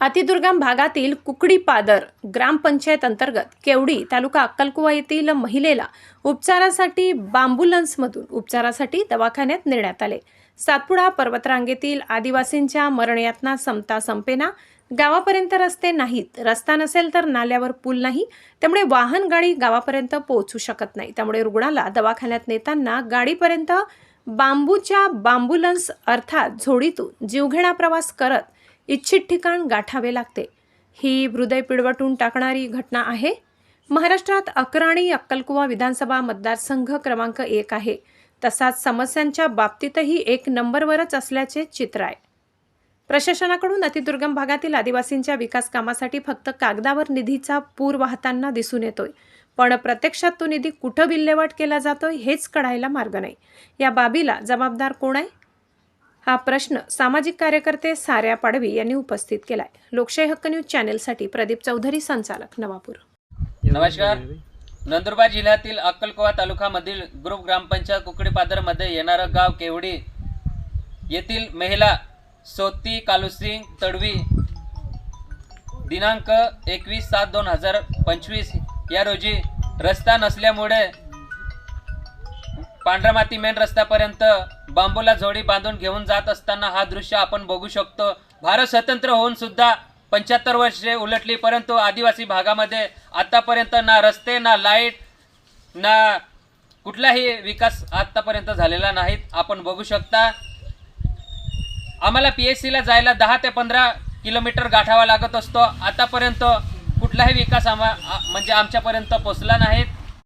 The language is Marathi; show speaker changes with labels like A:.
A: अतिदुर्गम भागातील कुकडी पादर ग्रामपंचायत अंतर्गत केवडी तालुका अक्कलकुवा येथील महिलेला उपचारासाठी बांबुलन्समधून उपचारासाठी दवाखान्यात नेण्यात आले. सातपुडा पर्वतरांगेतील आदिवासींच्या मरणयातना संपता संपेना गावापर्यंत रस्ते नाहीत रस्ता नसेल तर नाल्यावर पूल नाही त्यामुळे वाहन गाडी गावापर्यंत पोहोचू शकत नाही. त्यामुळे रुग्णाला दवाखान्यात नेताना गाडीपर्यंत बांबूच्या बांबुलन्स अर्थात झोडीतून जीवघेणा प्रवास करत इच्छित ठिकाण गाठावे लागते. ही हृदय पिळवटून टाकणारी घटना आहे. महाराष्ट्रात अकराणी अक्कलकुवा विधानसभा मतदारसंघ क्रमांक एक आहे. तसाच समस्यांच्या बाबतीतही एक नंबरवरच असल्याचे चित्र आहे. प्रशासनाकडून अतिदुर्गम भागातील आदिवासींच्या विकास कामासाठी फक्त कागदावर निधीचा पूर वाहताना दिसून येतोय. पण प्रत्यक्षात तो निधी कुठं विल्हेवाट केला जातोय हेच कळायला मार्ग नाही. या बाबीला जबाबदार कोण आहे? हा प्रश्न सामाजिक कार्यकर्ते साऱ्या पाडवी यांनी उपस्थित केलाय. लोकशाही हक्क न्यूज चॅनेलसाठी प्रदीप चौधरी संचालक नवापूर.
B: नमस्कार. नंदुरबार जिल्ह्यातील अक्कलकोवा तालुक्यामधील ग्रुप ग्रामपंचायत कुकडीपादरमध्ये येणारं गाव केवडी येथील महिला सोती कालुसिंग तडवी दिनांक एकवीस सात दोन हजार पंचवीस या रोजी रस्ता नसल्यामुळे पांढरा माती मेन रस्त्यापर्यंत बांबूला जोडी बांधून घेऊन जात असताना हा दृश्य आपण बघू शकतो. भारत स्वतंत्र होऊन सुद्धा पंच्याहत्तर वर्षे उलटली परंतु आदिवासी भागामध्ये आतापर्यंत ना रस्ते ना लाइट ना कुठलाही विकास आतापर्यंत झालेला नाहीत आपण बघू शकता आम्हाला पी एस सीला जायला दहा ते पंधरा किलोमीटर गाठावा लागत असतो. आतापर्यंत कुठलाही विकास आम्हा म्हणजे आमच्यापर्यंत पोचला नाहीत